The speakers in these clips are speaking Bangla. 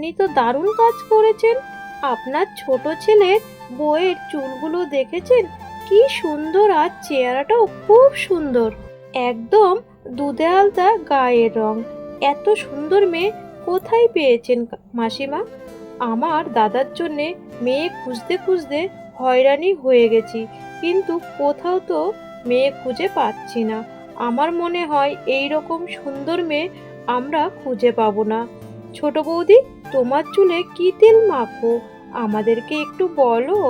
আপনি তো দারুণ কাজ করেছেন। আপনার ছোট ছেলের বইয়ের চুলগুলো দেখেছেন? কি সুন্দর আর চেহারাটাও খুব সুন্দর। একদম দুধে আলতা গায়ের রং। এত সুন্দর মেয়ে কোথায় পেয়েছেন মাসিমা? আমার দাদার জন্যে মেয়ে খুঁজতে খুঁজতে হয়রানি হয়ে গেছি। কিন্তু কোথাও তো মেয়ে খুঁজে পাচ্ছি না। আমার মনে হয় এই রকম সুন্দর মেয়ে আমরা খুঁজে পাবো না। ছোট বৌদি তোমার চুলে কি তেল মাখো? আমাদেরকে একটু বলো।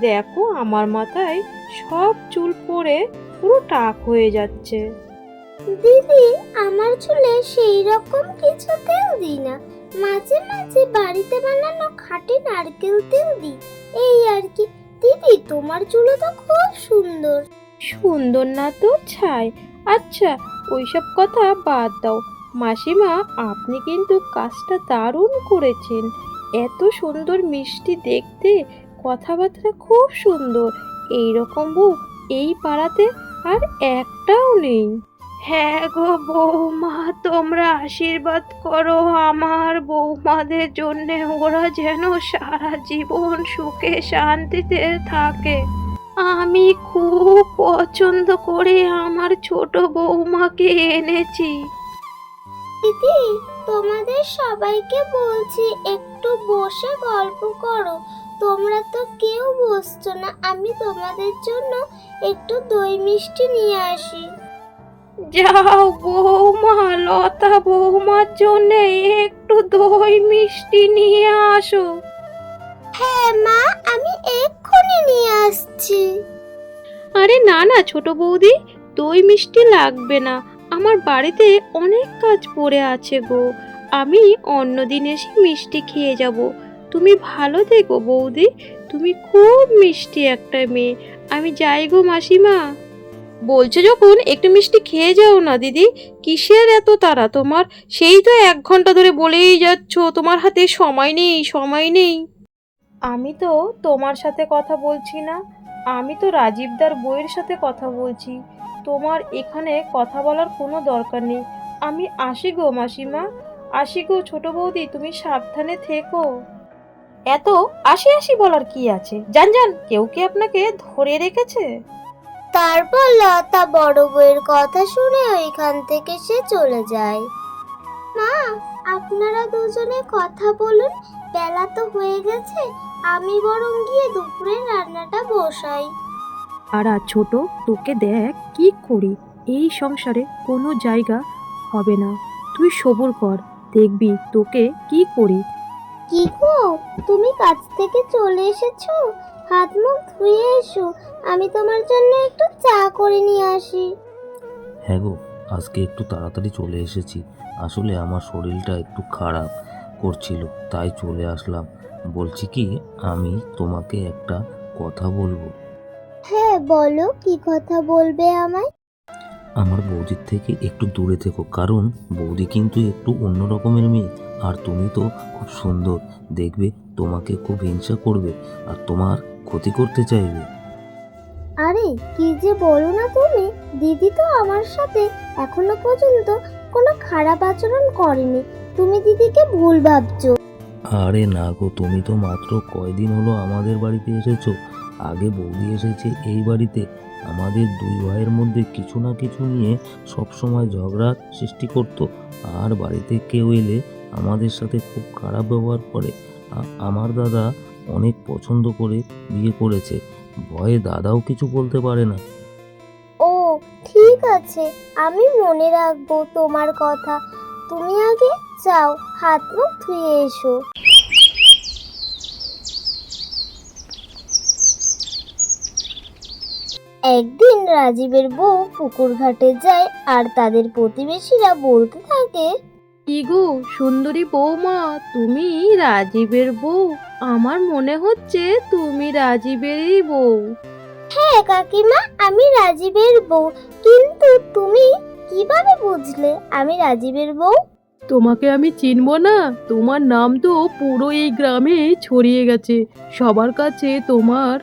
দেখো আমার মাথায় সব চুল পড়ে পুরো টাক হয়ে যাচ্ছে। দিদি আমার চুলে সেই রকম কিছু তেল দিই না। মাঝে মাঝে বাড়িতে বানানো খাঁটি নারকেল তেল দিই। এই আর কি। দিদি তোমার চুলও তো খুব সুন্দর। সুন্দর না তো ছাই। আচ্ছা ওইসব কথা বাদ দাও। মাসিমা, আপনি কিন্তু কাজটা দারুণ করেছেন। এত সুন্দর মিষ্টি দেখতে, কথাবার্তা খুব সুন্দর। এই রকম বউ এই পাড়াতে আর একটাও নেই। হ্যাঁ গো বৌমা, তোমরা আশীর্বাদ করো আমার বৌমাদের জন্য। ওরা যেন সারা জীবন সুখে, শান্তিতে থাকে। আমি খুব পছন্দ করে আমার ছোট বৌমাকে এনেছি। দিদি তোমাদের সবাইকে বলছি একটু বসে গল্প করো। তোমরা তো কেউ বসছো না আমি তোমাদের জন্য একটু দই মিষ্টি নিয়ে আসি। যাও বৌমা লতা বৌমার জন্য একটু দই মিষ্টি নিয়ে আসো। হ্যাঁ মা আমি এক্ষুনি নিয়ে আসছি। আরে না না ছোট বৌদি দই মিষ্টি লাগবে না। আমার বাড়িতে অনেক কাজ পড়ে আছে গো। আমি অন্যদিন এসে মিষ্টি খেয়ে যাব। তুমি ভালো থেকো বৌদি, তুমি খুব মিষ্টি একটা মেয়ে। আমি যাই গো মাসিমা। বলছো যখন একটু মিষ্টি খেয়ে যাও না দিদি, কিসের এত তারা তোমার? সেই তো এক ঘণ্টা ধরে বলেই যাচ্ছ, তোমার হাতে সময় নেই সময় নেই। আমি তো তোমার সাথে কথা বলছি না। আমি তো রাজীবদার বইয়ের সাথে কথা বলছি। তোমার এখানে কথা বলার কোনো দরকার নেই। আমি আসি গো মাসিমা। আসি গো ছোট বৌদি, তুমি সাবধানে থেকো। এত আসি আসি বলার কি আছে? জান জান কেউ কি আপনাকে ধরে রেখেছে? তারপর লতা বড় বউয়ের কথা শুনে ওইখান থেকে সে চলে যায়। মা, আপনারা দুজনে কথা বলুন। বেলা তো হয়ে গেছে। আমি বরং গিয়ে দুপুরে রান্নাটা বসাই। আর ছোট তোকে দেখ কি করি? এই সংসারে কোনো জায়গা হবে না। তুই সবুর কর দেখবি তোকে কি করি। কি গো? তুমি কাজ থেকে চলে এসেছ? হাত মুখ ধুয়ে এসো আমি তোমার জন্য একটু চা করে নিয়ে আসি। হ্যাঁ গো আজকে একটু তাড়াতাড়ি চলে এসেছি। আসলে আমার শরীরটা একটু খারাপ করছিল তাই চলে আসলাম। বলছি কি আমি তোমাকে একটা কথা বলব। হ্যাঁ বলো কি কথা বলবে আমায়? আমার বৌদির থেকে একটু দূরে থেকো কারণ বৌদি কিন্তু একটু অন্য রকমের মেয়ে। আর তুমি তো খুব সুন্দর দেখবে তোমাকে খুব হিংসা করবে আর তোমার ক্ষতি করতে চাইবে। আরে কি যে বলো না তুমি দিদি তো আমার সাথে এখনও পর্যন্ত কোনো খারাপ আচরণ করেনি। তুমি দিদিকে ভুল ভাবছ। আরে না গো তুমি তো মাত্র কয়দিন হলো আমাদের বাড়িতে এসেছ। আগে বৌদি এসেছে এই বাড়িতে। আমাদের দুই ভাইয়ের মধ্যে কিছু না কিছু নিয়ে সব সময় ঝগড়া সৃষ্টি করতো। আর বাড়িতে কেউ এলে আমাদের সাথে খুব খারাপ ব্যবহার করে। আমার দাদা অনেক পছন্দ করে বিয়ে করেছে। ভয়ে দাদাও কিছু বলতে পারে না। ও, ঠিক আছে। আমি মনে রাখব তোমার কথা। তুমি আগে যাও হাত মুখ ধুয়ে এসো। একদিন রাজীবের বউ পুকুর ঘাটে যায় আর তাদের প্রতিবেশীরা বলতে থাকে কি গো সুন্দরী বৌমা তুমি রাজীবের বউ। আমার মনে হচ্ছে তুমি রাজীবেরই বউ। হ্যাঁ কাকিমা আমি রাজীবের বউ। কিন্তু তুমি কীভাবে বুঝলে আমি রাজীবের বউ? তোমাকে আমি চিনব না তোমার নাম তো পুরো এই গ্রামে ছড়িয়ে গেছে। সবার কাছে তোমার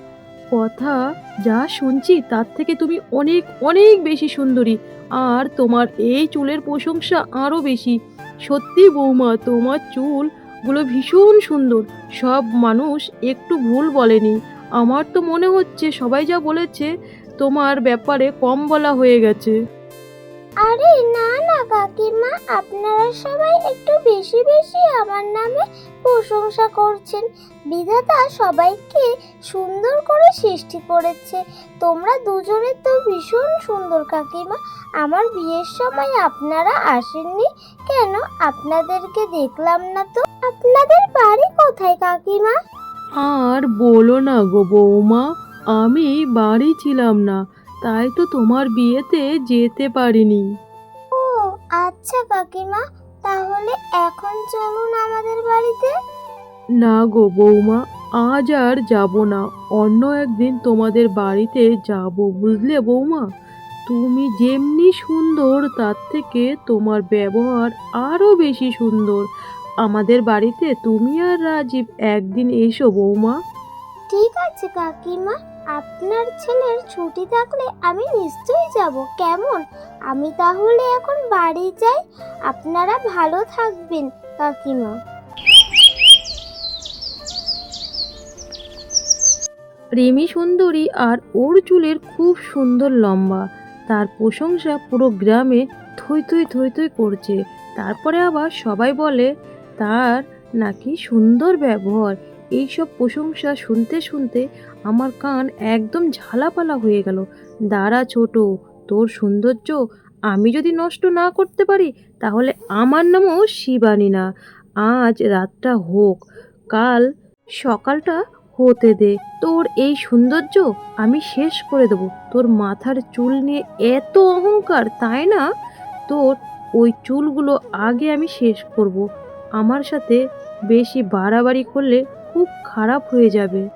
কথা যা শুনছি তার থেকে তুমি অনেক অনেক বেশি সুন্দরী। আর তোমার এই চুলের প্রশংসা আরও বেশি। সত্যি বৌমা, তোমার চুলগুলো ভীষণ সুন্দর। সব মানুষ একটু ভুল বলেনি। আমার তো মনে হচ্ছে সবাই যা বলেছে তোমার ব্যাপারে কম বলা হয়ে গেছে। আরে কাকিমা, আপনারা সবাই একটু বেশি বেশি আমার নামে প্রশংসা করছেন। বিধাতা সবাইকে সুন্দর করে সৃষ্টি করেছে। তোমরা দুজনে তো ভীষণ সুন্দর কাকিমা। আমার বিয়ের সময় আপনারা আসেননি কেন? আপনাদেরকে দেখলাম না তো? আপনাদের বাড়ি কোথায় কাকিমা? আর বলো না গো বৌমা, আমি বাড়ি ছিলাম না, তাই তো তোমার বিয়েতে যেতে পারিনি। আচ্ছা কাকিমা তাহলে এখন চলুন আমাদের বাড়িতে। না গো বৌমা আজ আর যাব না। অন্য একদিন তোমাদের বাড়িতে যাব বুঝলে বৌমা? তুমি যেমনি সুন্দর তার থেকে তোমার ব্যবহার আরও বেশি সুন্দর। আমাদের বাড়িতে তুমি আর রাজীব একদিন এসো বৌমা। ঠিক আছে কাকিমা আপনার ছেলের ছুটি থাকলে আমি নিশ্চয়ই যাব। কেমন? আমি তাহলে এখন বাড়ি যাই। আপনারা ভালো থাকবেন, কাকিমা। রেমি সুন্দরী আর ওর চুলের খুব সুন্দর লম্বা। তার প্রশংসা পুরো গ্রামে থই থই থই থই করছে। তারপরে আবার সবাই বলে, তার নাকি সুন্দর ব্যবহার। এইসব প্রশংসা শুনতে শুনতে আমার কান একদম ঝালাপালা হয়ে গেল। দাঁড়া ছোট, তোর সৌন্দর্য আমি যদি নষ্ট না করতে পারি, তাহলে আমার নামও শিবানী না আজ রাতটা হোক, কাল সকালটা হতে দে। তোর এই সৌন্দর্য আমি শেষ করে দেবো। তোর মাথার চুল নিয়ে এত অহংকার, তাই না? তোর ওই চুলগুলো আগে আমি শেষ করব। আমার সাথে বেশি বাড়াবাড়ি করলে খুব খারাপ হয়ে যাবে।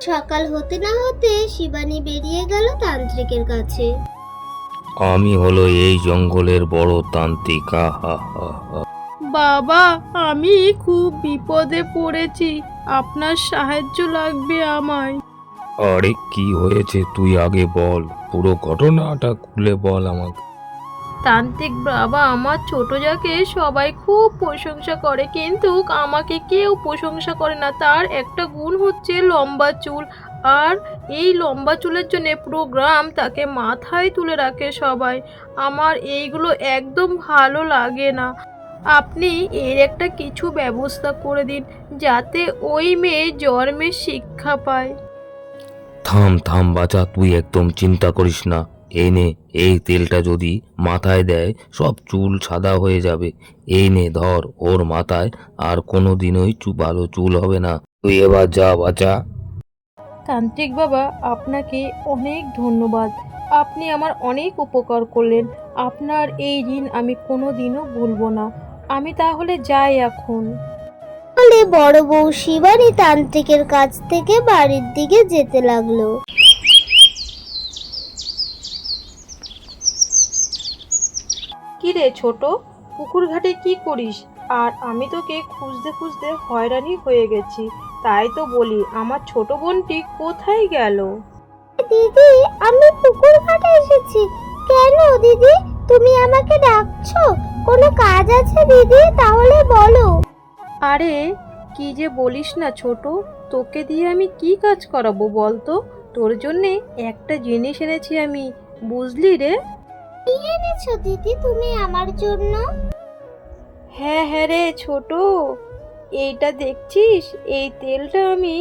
সকাল হতে না হতে শিবানী বেরিয়ে গেল তান্ত্রিকের কাছে। আমি হলো এই জঙ্গলের বড় তান্ত্রিক হা হা হা হা। বাবা আমি খুব বিপদে পড়েছি। আপনার সাহায্য লাগবে আমায়। আরে কি হয়েছে তুই আগে বল। পুরো ঘটনাটা খুলে বল আমাকে। তান্ত্রিক বাবা আমার ছোট যাকে সবাই খুব প্রশংসা করে, কিন্তু আমাকে কেউ প্রশংসা করে না। তার একটা গুণ হচ্ছে লম্বা চুল। আর এই লম্বা চুলের জন্য পুরো গ্রাম তাকে মাথায় তুলে রাখে সবাই। আমার এইগুলো একদম ভালো লাগে না। আপনি এর একটা কিছু ব্যবস্থা করে দিন, যাতে ওই মেয়ে জন্মের শিক্ষা পায়। থাম থাম বাচ্চা তুই একদম চিন্তা করিস না। এই নে এই তেলটা যদি মাথায় দেয় সব চুল সাদা হয়ে যাবে। এই নে ধর ওর মাথায় আর কোনো দিনই চু ভালো চুল হবে না। তুই এবার যা বাচ্চা তান্ত্রিক বাবা আপনাকে অনেক ধন্যবাদ। আপনি আমার অনেক উপকার করলেন। আপনার এই ঋণ আমি কোনো দিনও ভুলব না। আমি তাহলে যাই এখন। বড় বউ শিবানী তান্ত্রিকের কাছ থেকে বাড়ির দিকে যেতে লাগল। কি রে ছোট পুকুর ঘাটে কি করিস? আর আমি তোকে খুঁজতে খুঁজতে হয়রানি হয়ে গেছি তাই তো বলি আমার ছোট বোনটি কোথায় গেল? দিদি আমি পুকুর ঘাটে এসেছি। কেন দিদি তুমি আমাকে ডাকছো? কোনো কাজ আছে দিদি? তাহলে বলো। আরে কি যে বলিস না ছোট তোকে দিয়ে আমি কি কাজ করাবো বলতো? তোর জন্যে একটা জিনিস এনেছি আমি বুঝলি রে? কি এনেছো দিদি তুমি আমার জন্য? হ্যাঁ হ্যাঁ রে ছোট। এইটা দেখছিস? এই তেলটা আমি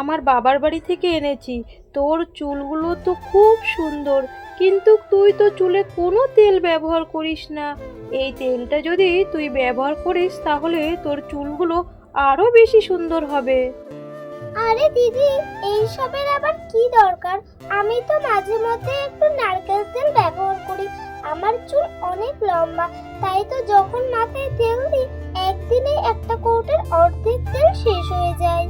আমার বাবার বাড়ি থেকে এনেছি। তোর চুলগুলো তো খুব সুন্দর, কিন্তু তুই তো চুলে কোনো তেল ব্যবহার করিস না। এই তেলটা যদি তুই ব্যবহার করিস, তাহলে তোর চুলগুলো আরও বেশি সুন্দর হবে। আরে দিদি, এইসবের আবার কি দরকার? আমি তো মাঝে মধ্যে একটু নারকেল তেল ব্যবহার করি। আমার চুল অনেক লম্বা, তাই তো যখন মাথায় তেল দিই, একদিনে একটা কৌটের অর্ধেক তেল শেষ হয়ে যায়।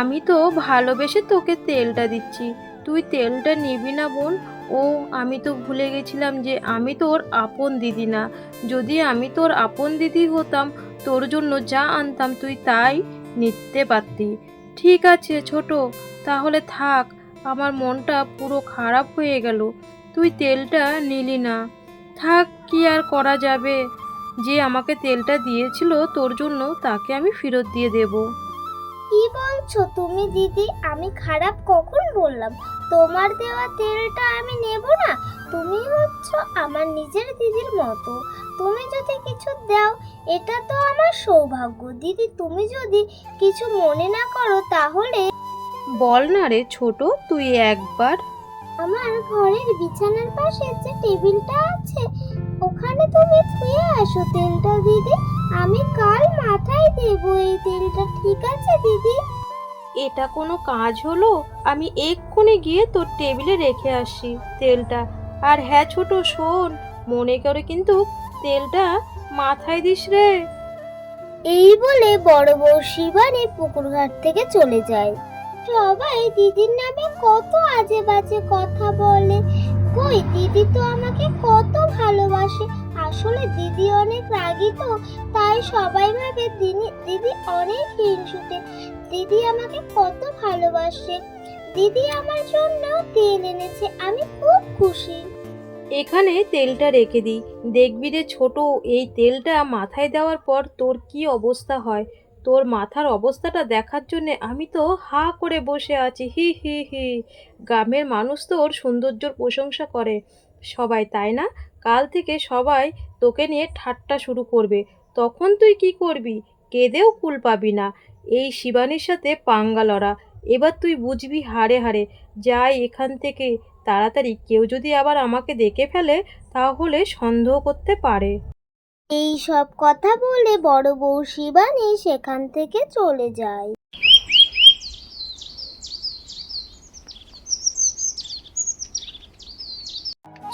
আমি তো ভালোবেসে তোকে তেলটা দিচ্ছি। তুই তেলটা নিবি না, বোন। ও, আমি তো ভুলে গেছিলাম যে আমি তোর আপন দিদি না। যদি আমি তোর আপন দিদি হতাম, তোর জন্য যা আনতাম তুই তাই নিতে পারতি। ঠিক আছে ছোট, তাহলে থাক, আমার মনটা পুরো খারাপ হয়ে গেল, তুই তেলটা নিলি না। থাক, কি আর করা যাবে? যে আমাকে তেলটা দিয়েছিল তোর জন্য তাকে আমি ফেরত দিয়ে দেব। কি বলছো তুমি দিদি? আমি খারাপ কখন বললাম? তোমার দেওয়া তেলটা আমি নেব না। তুমি হচ্ছ আমার নিজের দিদির মতো। তুমি যদি কিছু দাও এটা তো আমার সৌভাগ্য। দিদি তুমি যদি কিছু মনে না করো তাহলে বল না রে ছোট তুই একবার। আমার ঘরের বিছানার পাশে যে টেবিলটা আছে ওখানে তুমি ধুয়ে আসো তেলটা দিদি। আমি কাল মাথায় দেবো এই তেলটা ঠিক আছে দিদি? এটা কোনো কাজ হলো? আমি এক্ষুনি গিয়ে তোর টেবিলে রেখে আসি তেলটা। আর হ্যাঁ ছোট শোন মনে করে কিন্তু তেলটা মাথায় দিস রে। এই বলে বড় বউ শিবানী পুকুর ঘাট থেকে চলে যায়। সবাই দিদির নামে কত আজে বাজে কথা বলে। কই দিদি তো আমাকে কত ভালোবাসে। আসলে দিদি অনেক রাগী তো, তাই সবাই ভাবে দিনি- দিদি অনেক হিংসুটে। দিদি আমাকে কত ভালোবাসে। দিদি আমার জন্য তেল এনেছে, আমি খুব খুশি। এখানে তেলটা রেখে দিই। দেখবি রে ছোট, এই তেলটা মাথায় দেওয়ার পর তোর কি অবস্থা হয়? তোর মাথার অবস্থাটা দেখার জন্য আমি তো হা করে বসে আছি, হি হি হি। গ্রামের মানুষ তো ওর সৌন্দর্যর প্রশংসা করে। সবাই, তাই না? কাল থেকে সবাই তোকে নিয়ে ঠাট্টা শুরু করবে। তখন তুই কি করবি? কেঁদেও কুল পাবি না। এই শিবানীর সাথে পাঙ্গা লড়া। এবার তুই বুঝবি হারে হারে যাই এখান থেকে তাড়াতাড়ি। কেউ যদি আবার আমাকে দেখে ফেলে, তাহলে সন্দেহ করতে পারে। এই সব কথা বলে বড় বউ শিবানী সেখান থেকে চলে যায়।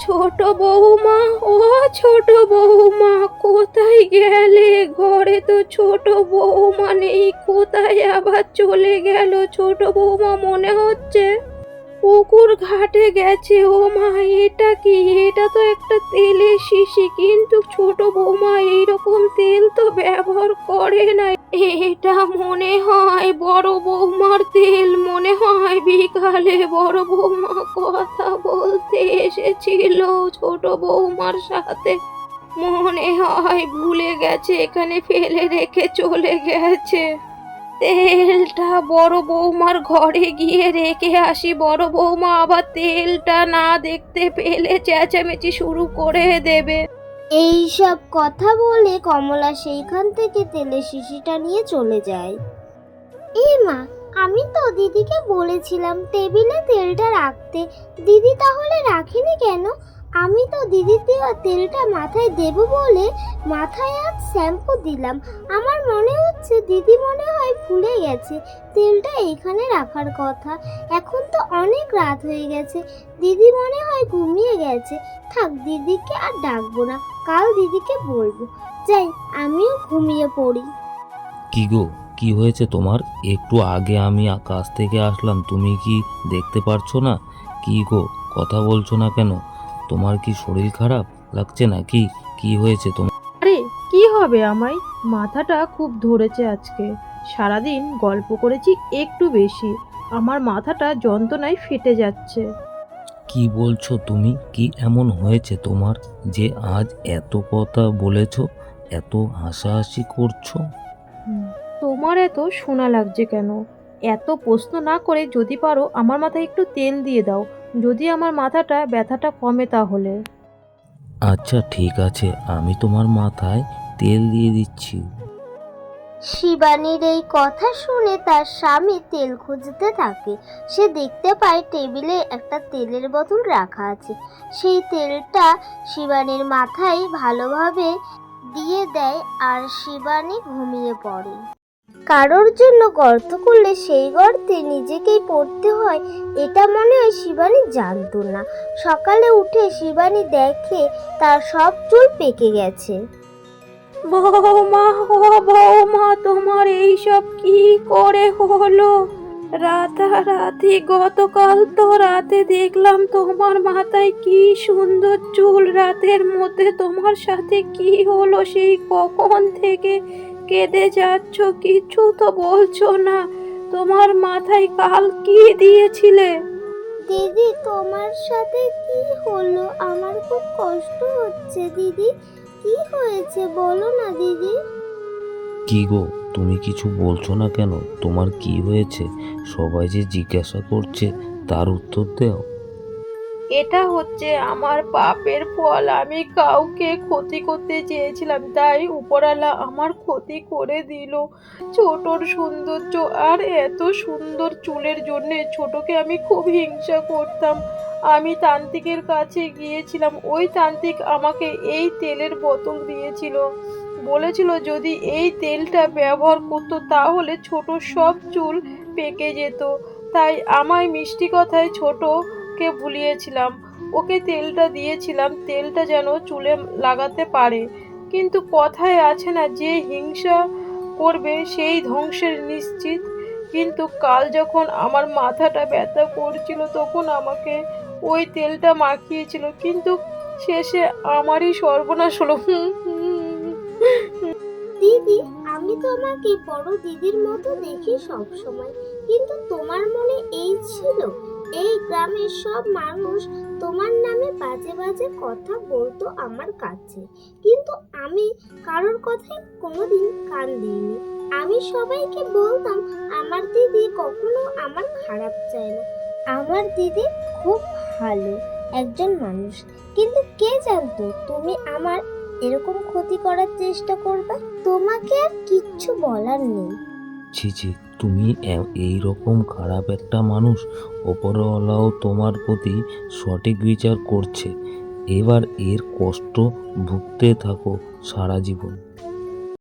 ছোট বৌমা ও ছোট বৌমা কোথায় গেলে ঘরে তো ছোট বৌমা নেই, কোথায় আবার চলে গেল ছোট বৌমা মনে হচ্ছে? পুকুর ঘাটে গেছে, ও মা, এটা কি? এটা তো একটা তেলের শিশি, কিন্তু ছোট বৌমা এইরকম তেল তো ব্যবহার করে না। এটা মনে হয় বড় বৌমার তেল, মনে হয় বিকালে বড় বৌমা কথা বলতে এসেছিল ছোট বৌমার সাথে। মনে হয় ভুলে গেছে, এখানে ফেলে রেখে চলে গেছে। তেলটা বড় বৌমার ঘরে গিয়ে রেখে আসি। বড় বৌমা আবার তেলটা না দেখতে পেলে চেঁচামেচি শুরু করে দেবে। এই সব কথা বলে কমলা সেইখান থেকে তেলের শিশিটা নিয়ে চলে যায়। এই মা, আমি তো দিদিকে বলেছিলাম টেবিলে তেলটা রাখতে। দিদি তাহলে রাখেনি কেন? আমি তো দিদির দেওয়া তেলটা মাথায় দেব বলে মাথায় আজ শ্যাম্পু দিলাম। আমার মনে হচ্ছে দিদি মনে হয় ভুলে গেছে তেলটা এইখানে রাখার কথা। এখন তো অনেক রাত হয়ে গেছে, দিদি মনে হয় ঘুমিয়ে গেছে। থাক, দিদিকে আর ডাকবো না, কাল দিদিকে বলব। যাই, আমিও ঘুমিয়ে পড়ি। কি গো, কি হয়েছে তোমার? একটু আগে আমি কাছ থেকে আসলাম, তুমি কি দেখতে পারছ না? কি গো, কথা বলছো না কেন? তোমার কি শরীর খারাপ? লাগছে না কি কি হয়েছে তোমার? আরে কি হবে আমায়? মাথাটা খুব ধরেছে আজকে। সারাদিন গল্প করেছি একটু বেশি। আমার মাথাটা যন্ত্রণায় ফেটে যাচ্ছে। কি বলছো তুমি? কি এমন হয়েছে তোমার যে আজ এত কথা বলেছ এত হাসাহাসি করছ? তোমার এত শোনা লাগছে কেন? এত প্রশ্ন না করে যদি পারো আমার মাথায় একটু তেল দিয়ে দাও। যদি আমার মাথাটা ব্যথাটা কমে তাহলে। আচ্ছা ঠিক আছে। আমি তোমার মাথায় তেল দিয়ে দিচ্ছি। শিবানীর এই কথা শুনে তার স্বামী তেল খুঁজতে থাকে। সে দেখতে পায় টেবিলে একটা তেলের বোতল রাখা আছে। সেই তেলটা শিবানীর মাথায় ভালোভাবে দিয়ে দেয় আর শিবানী ঘুমিয়ে পড়ে। কারোর জন্য গর্ত করলে সেই গর্তে নিজেকেই পড়তে হয়, এটা মনে হয় শিবানী জানতো না। সকালে উঠে শিবানী দেখে তার সব চুল পেকে গেছে। তোমার এইসব কি করে হলো? রাতারাতি গতকাল তো রাতে দেখলাম তোমার মাথায় কি সুন্দর চুল। রাতের মধ্যে তোমার সাথে কি হলো সেই কখন থেকে কেঁদে যাচ্ছ কিছু তো বলছো না। তোমার মাথায় কাল কি দিয়েছিলে? দিদি তোমার সাথে কি হলো? আমার খুব কষ্ট হচ্ছে দিদি। কি হয়েছে বলো না দিদি। কি গো তুমি কিছু বলছো না কেন? তোমার কি হয়েছে? সবাই যে জিজ্ঞাসা করছে তার উত্তর দাও। এটা হচ্ছে আমার পাপের ফল। আমি কাউকে ক্ষতি করতে চেয়েছিলাম, তাই উপরালা আমার ক্ষতি করে দিল। ছোটর সৌন্দর্য আর এত সুন্দর চুলের জন্য ছোটকে আমি খুব হিংসা করতাম। আমি তান্ত্রিকের কাছে গিয়েছিলাম, ওই তান্ত্রিক আমাকে এই তেলের বোতল দিয়েছিল। বলেছিল যদি এই তেলটা ব্যবহার করতো তাহলে ছোট সব চুল পেকে যেত। তাই আমায় মিষ্টি কথায় ছোটকে ভুলিয়েছিলাম। ওকে তেলটা দিয়েছিলাম, তেলটা যেন চুলে লাগাতে পারে। কিন্তু কথায় আছে না, যে হিংসা করবে সেই ধ্বংসের নিশ্চিত। কিন্তু কাল যখন আমার মাথাটা ব্যথা করছিল, তখন আমাকে ওই তেলটা মাখিয়েছিল। কিন্তু শেষে আমারই সর্বনাশ হলো। দিদি, আমি তোমাকে বড় দিদির মতো দেখি সব সময় কিন্তু তোমার মনে এই ছিল? এই গ্রামের সব মানুষ তোমার নামে বাজে বাজে কথা বলতো আমার কাছে। কিন্তু আমি কারোর কথায় কোনোদিন কান দিইনি। আমি সবাইকে বলতাম, আমার দিদি কখনো আমার খারাপ চায় না। আমার দিদি খুব ভালো একজন মানুষ। কিন্তু কে জানতো তুমি আমার এরকম ক্ষতি করার চেষ্টা করবে? তোমাকে আর কিচ্ছু বলার নেই। ছি ছি তুমি এই রকম খারাপ একটা মানুষ, ওপরওয়ালাও তোমার প্রতি সঠিক বিচার করছে। এবার এর কষ্ট ভুগতে থাকো সারা জীবন।